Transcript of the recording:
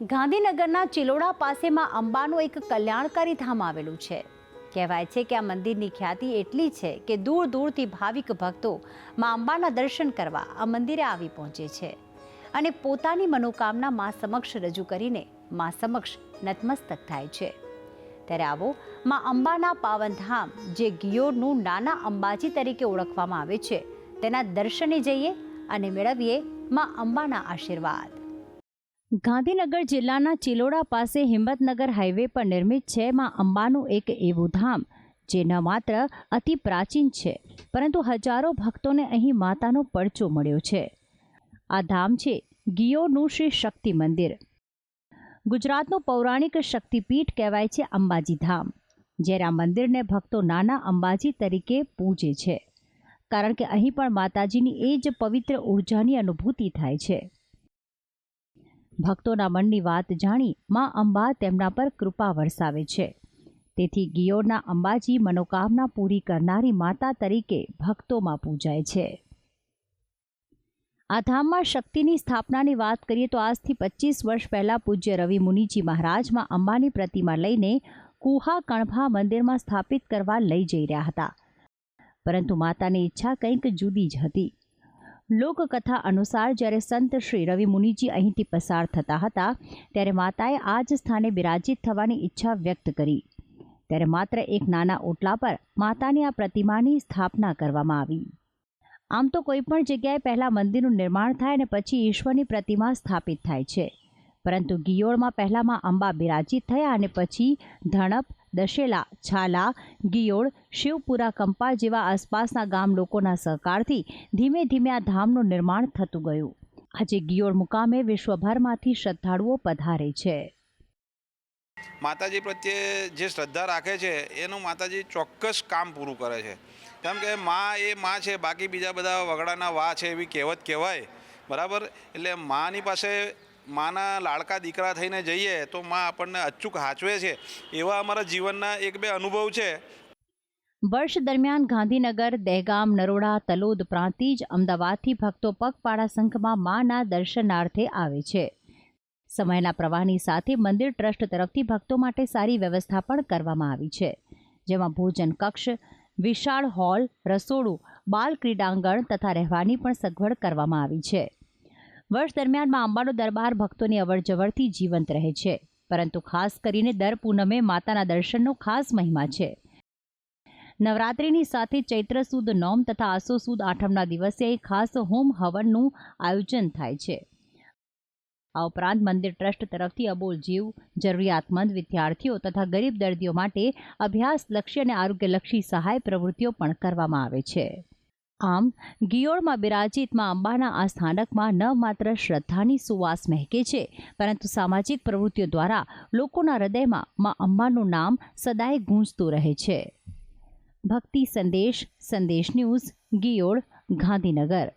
ગાંધીનગરના ચિલોડા પાસેમાં અંબાનું એક કલ્યાણકારી ધામ આવેલું છે. કહેવાય છે કે આ મંદિરની ખ્યાતિ એટલી છે કે દૂર દૂરથી ભાવિક ભક્તો મા અંબાના દર્શન કરવા આ મંદિરે આવી પહોંચે છે અને પોતાની મનોકામના મા સમક્ષ રજૂ કરીને મા સમક્ષ નતમસ્તક થાય છે. ત્યારે આવો મા અંબાના પાવનધામ જે ગિયોરનું નાના અંબાજી તરીકે ઓળખવામાં આવે છે, તેના દર્શને જઈએ અને મેળવીએ મા અંબાના આશીર્વાદ. ગાંધીનગર જિલ્લાના ચિલોડા પાસે હિંમતનગર હાઈવે પર નિર્મિત છે માં અંબાનું એક એવું ધામ જે ન માત્ર અતિ પ્રાચીન છે, પરંતુ હજારો ભક્તોને અહીં માતાનો પડચો મળ્યો છે. આ ધામ છે ગિયોનું શ્રી શક્તિ મંદિર. ગુજરાતનું પૌરાણિક શક્તિપીઠ કહેવાય છે અંબાજી ધામ, જ્યારે આ મંદિરને ભક્તો નાના અંબાજી તરીકે પૂજે છે, કારણ કે અહીં પણ માતાજીની એ જ પવિત્ર ઉર્જાની અનુભૂતિ થાય છે. ભક્તોના મનની વાત જાણી મા અંબા તેમના પર કૃપા વરસાવે છે. તેથી ગિયોરના અંબાજી મનોકામના પૂરી કરનારી માતા તરીકે ભક્તોમાં પૂજાય છે. આ ધામમાં શક્તિની સ્થાપનાની વાત કરીએ તો આજથી પચીસ વર્ષ પહેલાં પૂજ્ય રવિ મુનિજી મહારાજમાં અંબાની પ્રતિમા લઈને કુહા કણભા મંદિરમાં સ્થાપિત કરવા લઈ જઈ રહ્યા હતા. પરંતુ માતાની ઈચ્છા કંઈક જુદી જ હતી. લોકકથા અનુસાર જ્યારે સંત શ્રી રવિ મુનિજી અહીંથી પસાર થતા હતા, ત્યારે માતાએ આ જ સ્થાને બિરાજિત થવાની ઈચ્છા વ્યક્ત કરી. ત્યારે માત્ર એક નાના ઓટલા પર માતાની આ પ્રતિમાની સ્થાપના કરવામાં આવી. આમ તો કોઈ પણ જગ્યાએ પહેલાં મંદિરનું નિર્માણ થાય અને પછી ઈશ્વરની પ્રતિમા સ્થાપિત થાય છે. પરંતુ ગિયોળમાં પહેલાંમાં અંબા બિરાજિત થયા અને પછી ધણપ દશેલા, છાલા, ગિયોળ, શિવપુરા, કંપા જેવા આસપાસના ગામ લોકોના સહકારથી ધીમે ધીમે આ ધામનું નિર્માણ થતું ગયું. આજે ગિયોળ મુકામે વિશ્વભરમાંથી શ્રદ્ધાળુઓ પધારે છે. માતાજી પ્રત્યે જે શ્રદ્ધા રાખે છે, એનું માતાજી ચોક્કસ કામ પૂરું કરે છે. કેમ કે માં એ માં છે, બાકી બીજા બધા વગડાના વા છે એવી કહેવત કહેવાય. બરાબર? એટલે માની પાસે માના લાડકા દીકરા થઈને જઈએ તો માં આપણને અચૂક હાચવે છે. એવા અમારા જીવનના એક બે અનુભવ છે. વર્ષ દરમિયાન ગાંધીનગર, દહેગામ, નરોડા, તલોદ પ્રાંતિજ, અમદાવાદથી ભક્તો પગપાળા સંઘમાં માના દર્શનાર્થે આવે છે. સમયના પ્રવાહની સાથે મંદિર ટ્રસ્ટ તરફથી ભક્તો માટે સારી વ્યવસ્થા પણ કરવામાં આવી છે. જેમાં ભોજન કક્ષ, વિશાળ હોલ, રસોડું, બાલ ક્રીડાંગણ તથા રહેવાની પણ સગવડ કરવામાં આવી છે. વર્ષ દરમિયાનમાં અંબાનો દરબાર ભક્તોની અવરજવરથી જીવંત રહે છે. પરંતુ ખાસ કરીને દર પૂનમે માતાના દર્શનનો ખાસ મહિમા છે. નવરાત્રિની સાથે ચૈત્ર સુદ નોમ તથા આસો સુદ આઠમના દિવસે ખાસ હોમ હવનનું આયોજન થાય છે. આ ઉપરાંત મંદિર ટ્રસ્ટ તરફથી અબોલ જીવ, જરૂરિયાતમંદ વિદ્યાર્થીઓ તથા ગરીબ દર્દીઓ માટે અભ્યાસલક્ષી અને આરોગ્યલક્ષી સહાય પ્રવૃત્તિઓ પણ કરવામાં આવે છે. આમ ગિયોળમાં બિરાજિતમાં અંબાના આ સ્થાનકમાં ન માત્ર શ્રદ્ધાની સુવાસ મહેકે છે, પરંતુ સામાજિક પ્રવૃત્તિઓ દ્વારા લોકોના હૃદયમાં માં અંબાનું નામ સદાય ગૂંજતું રહે છે. ભક્તિ સંદેશ સંદેશ ન્યૂઝ, ગિયોળ, ગાંધીનગર.